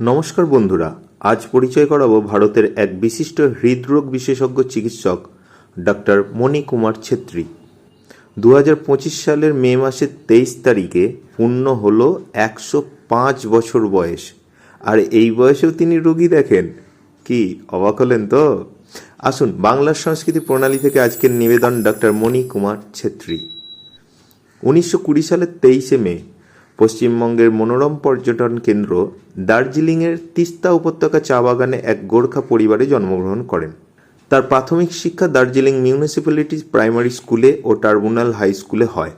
নমস্কার বন্ধুরা, আজ পরিচয় করাবো ভারতের এক বিশিষ্ট হৃদরোগ বিশেষজ্ঞ চিকিৎসক, ডাক্তার মণি কুমার ছেত্রী দু সালের মে মাসের তেইশ তারিখে পূর্ণ হলো একশো পাঁচ বছর বয়স। আর এই বয়সেও তিনি রোগী দেখেন? কি, অবাক হলেন তো? আসুন বাংলার সংস্কৃতি প্রণালী থেকে আজকের নিবেদন ডাক্তার মণি কুমার ছেত্রী। উনিশশো কুড়ি সালের তেইশে মে পশ্চিমবঙ্গের মনোরম পর্যটন কেন্দ্র দার্জিলিংয়ের তিস্তা উপত্যকা চা বাগানে এক গোর্খা পরিবারে জন্মগ্রহণ করেন। তার প্রাথমিক শিক্ষা দার্জিলিং মিউনিসিপ্যালিটি প্রাইমারি স্কুলে ও টার্বুনাল হাই স্কুলে হয়।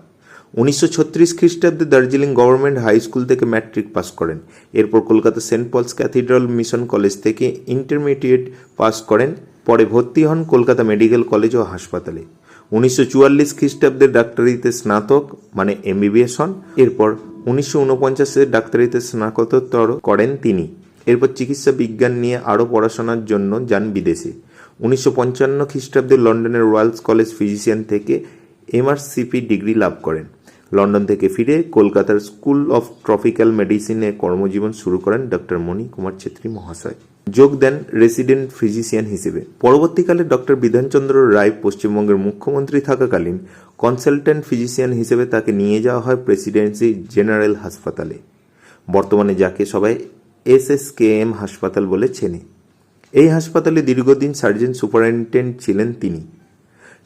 উনিশশো ছত্রিশ খ্রিস্টাব্দে দার্জিলিং গভর্নমেন্ট হাই স্কুল থেকে ম্যাট্রিক পাস করেন। এরপর Kolkata saint Paul's cathedral mission college থেকে ইন্টারমিডিয়েট পাস করেন। পরে ভর্তি হন কলকাতা মেডিকেল কলেজ ও হাসপাতালে। উনিশশো চুয়াল্লিশ খ্রিস্টাব্দে ডাক্তারিতে স্নাতক মানে এমবিবিএস হন এরপর উনিশশো উনপঞ্চাশে ডাক্তারিতে স্নাতকোত্তর করেন তিনি। এরপর চিকিৎসা বিজ্ঞান নিয়ে আরও পড়াশোনার জন্য যান বিদেশে। উনিশশো পঞ্চান্ন খ্রিস্টাব্দে লন্ডনের রয়্যালস কলেজ ফিজিশিয়ান থেকে এমআরসিপি ডিগ্রি লাভ করেন। লন্ডন থেকে ফিরে কলকাতার স্কুল অফ ট্রপিক্যাল মেডিসিনে কর্মজীবন শুরু করেন ডক্টর মণি কুমার ছেত্রী মহাশয়। যোগ দেন রেসিডেন্ট ফিজিশিয়ান হিসেবে। পরবর্তীকালে ডক্টর বিধানচন্দ্র রায় পশ্চিমবঙ্গের মুখ্যমন্ত্রী থাকাকালীন কনসালটেন্ট ফিজিশিয়ান হিসেবে তাকে নিয়ে যাওয়া হয় প্রেসিডেন্সি জেনারেল হাসপাতালে। বর্তমানে যাকে সবাই এসএসকেএম হাসপাতাল বলে চেনে। এই হাসপাতালে দীর্ঘদিন সার্জন সুপারিনটেন্ডেন্ট ছিলেন তিনি।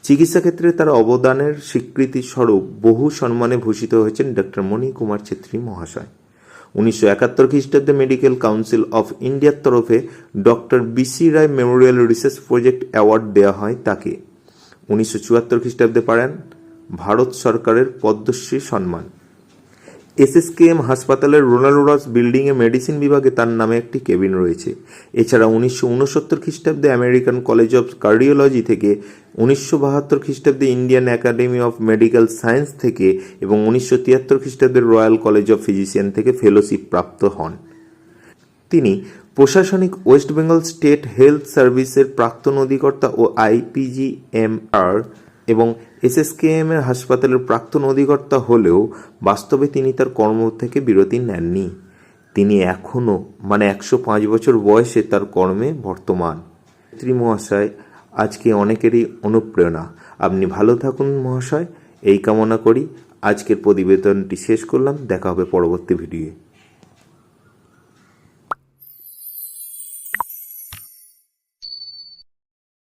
চিকিৎসা ক্ষেত্রে তার অবদানের স্বীকৃতি স্বরূপ বহু সম্মানে ভূষিত হয়েছেন ডক্টর মণি কুমার ছেত্রী মহাশয়। উনিশশো একাত্তর খ্রিস্টাব্দে মেডিকেল কাউন্সিল অফ ইন্ডিয়ার তরফে doctor B C Roy memorial research project award দেওয়া হয় তাকে। উনিশশো চুয়াত্তর খ্রিস্টাব্দে পারেন ভারত সরকারের পদ্মশ্রী সম্মান। এসএসকেএম হাসপাতালের রোনালোরাস বিল্ডিংয়ে মেডিসিন বিভাগে তার নামে একটি কেবিন রয়েছে। এছাড়া উনিশশো উনসত্তর খ্রিস্টাব্দে আমেরিকান কলেজ অফ কার্ডিওলজি থেকে উনিশশো বাহাত্তর খ্রিস্টাব্দে Indian academy of medical science থেকে এবং উনিশশো তিয়াত্তর খ্রিস্টাব্দে রয়্যাল কলেজ অফ ফিজিশিয়ান থেকে ফেলোশিপ প্রাপ্ত হন। তিনি প্রশাসনিক ওয়েস্ট বেঙ্গল স্টেট হেলথ সার্ভিসের প্রাক্তন অধিকর্তা ও আইপিজিএমআর এবং এসএসকেএম এর হাসপাতালের প্রাক্তন অধিকর্তা হলেও বাস্তবে তিনি তার কর্ম থেকে বিরতি নেননি। তিনি এখনও মানে একশো পাঁচ বছর বয়সে তার কর্মে বর্তমান। শ্রী মহাশয়, আজকে অনেকেরই অনুপ্রেরণা। আপনি ভালো থাকুন মহাশয়, এই কামনা করি। আজকের প্রতিবেদনটি শেষ করলাম, দেখা হবে পরবর্তী ভিডিওয়ে।